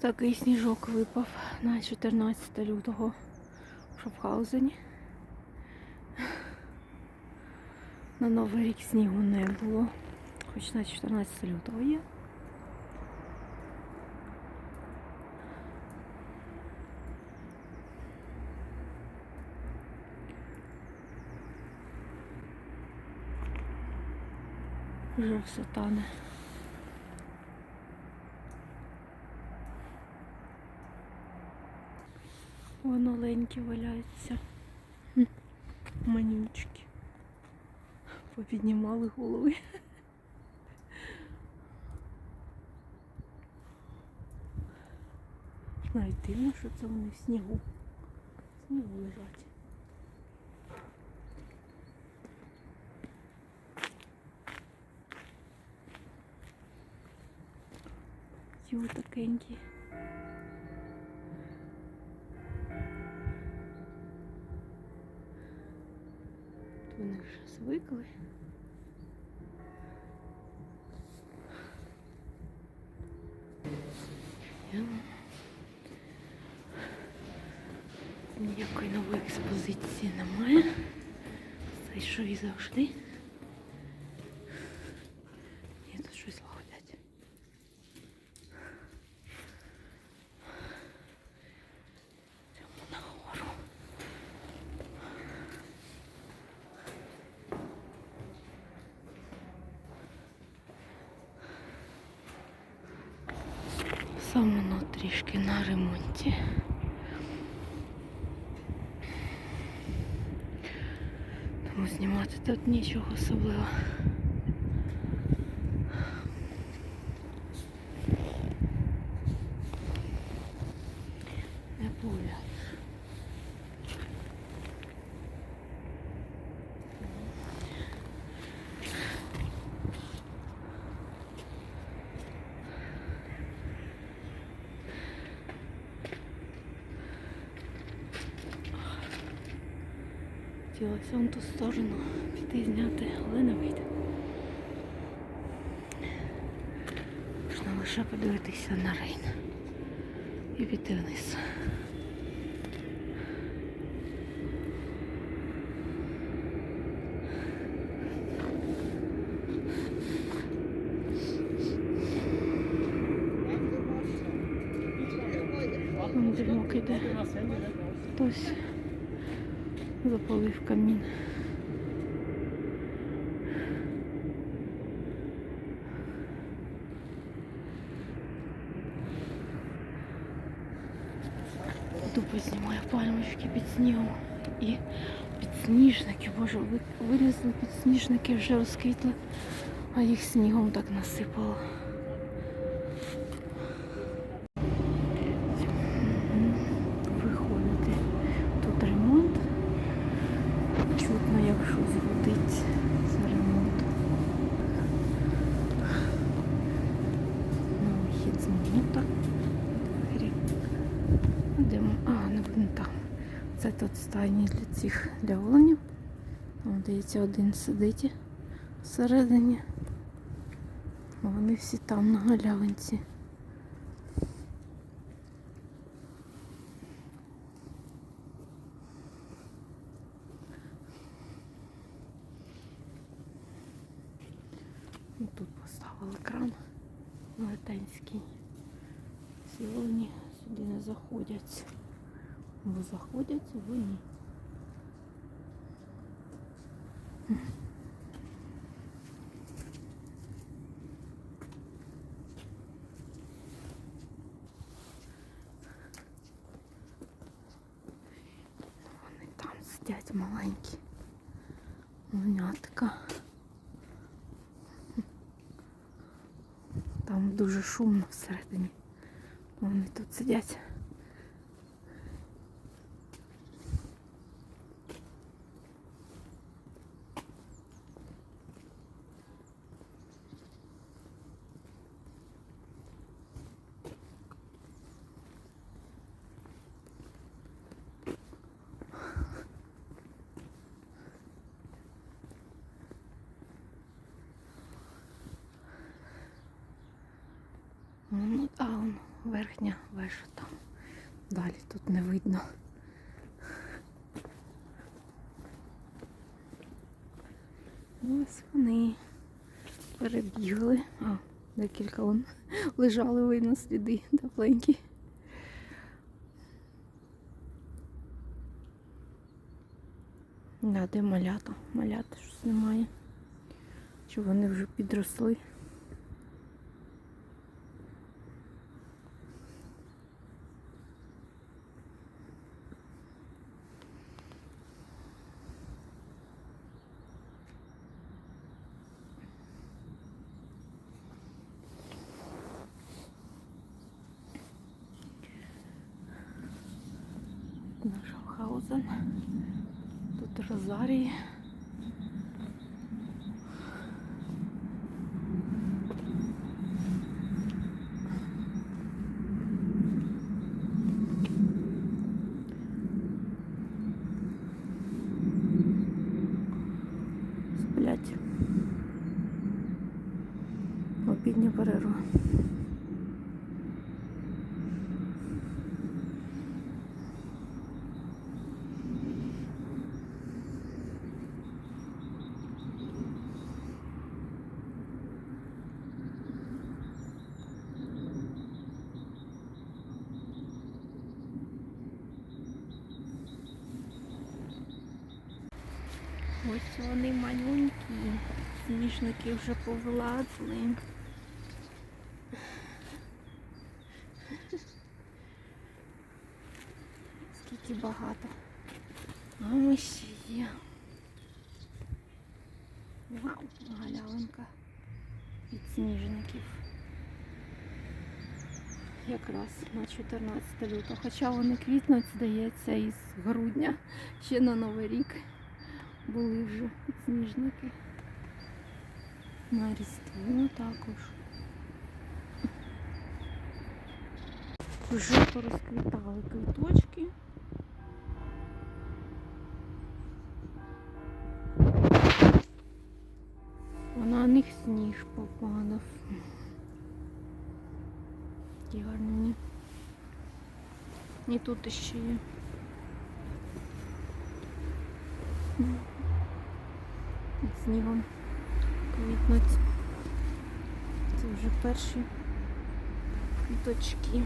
Такий сніжок випав на 14 лютого в Шопхаузені. На Новий рік снігу не було, хоч на 14 лютого є. Вже все тане. Вон оленьки валяються. Манючки. Попіднімали голови. Навіть дивно, що це вони в снігу. Снігу лежать. Ті отакенькі. Звикли. Ніякої нової експозиції немає. Все, що і завжди. Саме воно трішки на ремонті. Тому знімати тут нічого особливого. Не пуля. Хотілося вон ту сторону піти зняти, але не вийде. Можна лише подивитися на рейн і піти вниз. Димок іде. Хтось запалив камін. Тупо знімаю пальмочки під снігом і підсніжники, боже, ви- вилізли підсніжники, вже розквітли, а їх снігом так насипало. А, не будемо там. Це тут стайні для цих для оленів. Там, здається, один сидить всередині. Вони всі там на галявинці. Тут поставили кран велетенський. Олені сюди не заходять. Бо заходять, або ні. Вони там сидять маленькі. Оленятка. Там дуже шумно всередині. Вони тут сидять. Ну, а он верхня вежа там. Далі тут не видно. Ось вони перебігли. А, декілька вон лежали видно сліди тепленькі. Да, де малята? Малята щось немає. Чи вони вже підросли? Наш Хаузен. Тут розарії. Сплять. Обідня перерва. Вони маленькі. Сніжники вже повилазили. Скільки багато. А ми ще є. Вау, галявинка від сніжників. Якраз на 14 лютого. Хоча вони квітнуть, здається, із грудня ще на Новий рік були вже підсніжники. На Різдво також. Вже порозквітали квіточки. На них сніг попадав. Такі гарні. І тут ще є. Під снігом квітнуть. Це вже перші квіточки.